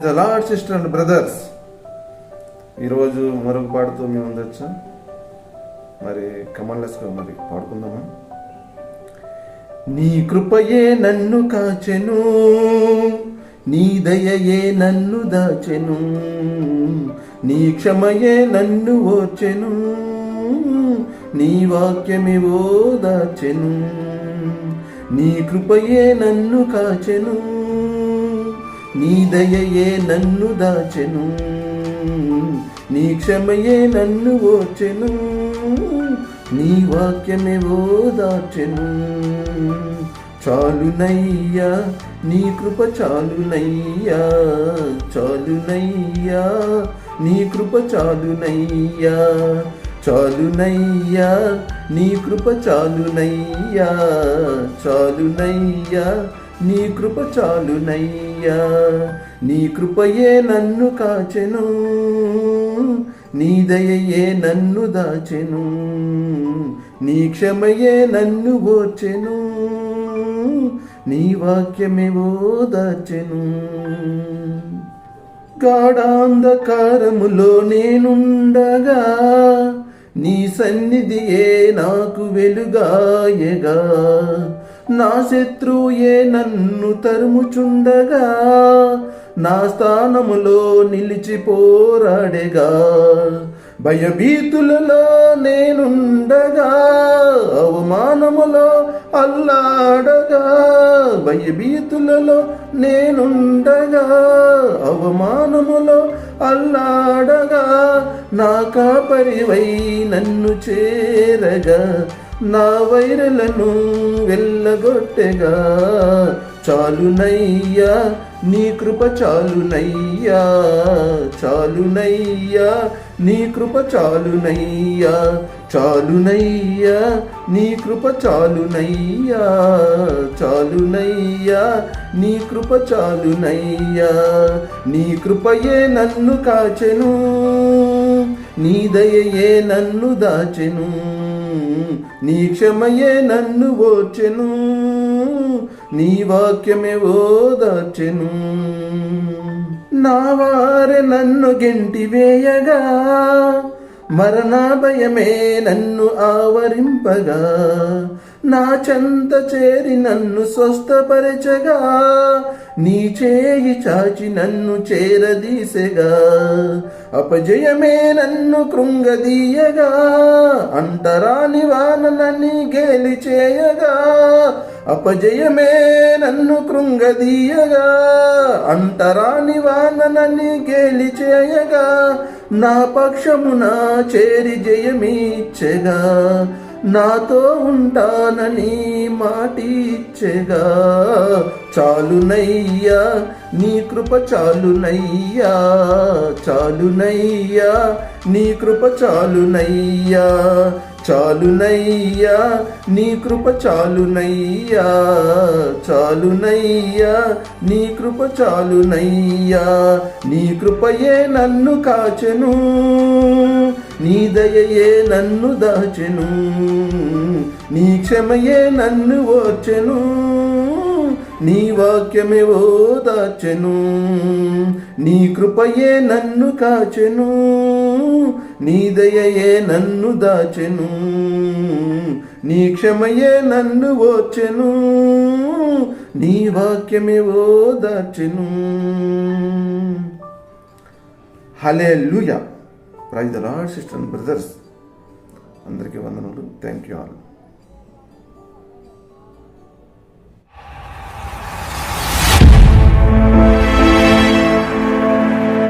The lord sister and brothers ఈరోజు మరొక పాడుతూ మేము ఉండొచ్చా మరి కమల్లెస్గా మరి పాడుకుందామా? నీ కృపయే నన్ను కాచెను నీ దయయే నన్ను దాచెను నీ క్షమయే నన్ను ఓచెను నీ వాక్యమే ఓదాచెను నీ కృపయే నన్ను కాచెను. నీ దయయే నన్ను దాచెను నీ క్షమయే నన్ను ఓచెను నీ వాక్యమే ఓదాచెను చాలునయ్యా నీ కృప చాలునయ్యా చాలునయ్యా నీ కృప చాలునయ్యా చాలునయ్యా నీ కృప చాలునయ్యా చాలునయ్యా నీ కృప చాలునయ్యా నీ కృపయే నన్ను కాచెను నీ దయయే నన్ను దాచెను నీ క్షమయే నన్ను ఓచెను నీ వాక్యమే ఓదాచెను గాఢాంధకారములో నేనుండగా నీ సన్నిధియే నాకు వెలుగాయగా నా శత్రుయే నన్ను తరుముచుండగా నా స్థానములో నిలిచి పోరాడేగా భయభీతులలో నేనుండగా అవమానములో అల్లాడగా. భయభీతులలో నేనుండగా అవమానములో అల్లాడగా. నా కాపరివై నన్ను చేరగా నా వైరలను వెళ్ళగొట్టెగా. చాలునయ్యా నీ కృప చాలునయ్యా. చాలునయ్యా నీ కృప చాలునయ్యా. చాలునయ్యా నీ కృప చాలునయ్యా. చాలునయ్యా నీ కృప చాలునయ్యా. నీ కృపయే నన్ను కాచెను నీ దయయే నన్ను దాచెను. నీ క్షమయే నన్ను ఓచెను నీ వాక్యమే ఓదాచెను. నా వారె నన్ను గెంటి వేయగా మరణ భయమే నన్ను ఆవరింపగా. నా చెంత చేరి నన్ను స్వస్థపరచగా నీ చేయి చాచి నన్ను చేరదీసెగా అపజయమే నన్ను కృంగదీయగా అంటరాని వానని గేలి చేయగా అపజయమే నన్ను కృంగదీయగా అంటరాని వానని గేలి చేయగా నా పక్షమున చేరి జయమీచ్చగా నాతో ఉంటానని మాటిచ్చేగా. చాలునయ్యా నీ కృప చాలునయ్యా. చాలునయ్యా నీ కృప చాలునయ్యా. చాలునయ్యా నీ కృప చాలునయ్యా. చాలునయ్యా నీ కృప చాలునయ్యా. నీ కృపయే నన్ను కాచెను. నీ దయయే నన్ను దాచెను నీ క్షమయే నన్ను ఓర్చెను నీ వాక్యమే ఓదాచెను నీ కృపయే నన్ను కాచెను నీ దయయే నన్ను దాచెను నీ క్షమయే నన్ను ఓచెను నీ వాక్యమే ఓదాచెను hallelujah praise the lord sister brothers. అందరికీ వందనములు. Thank you all.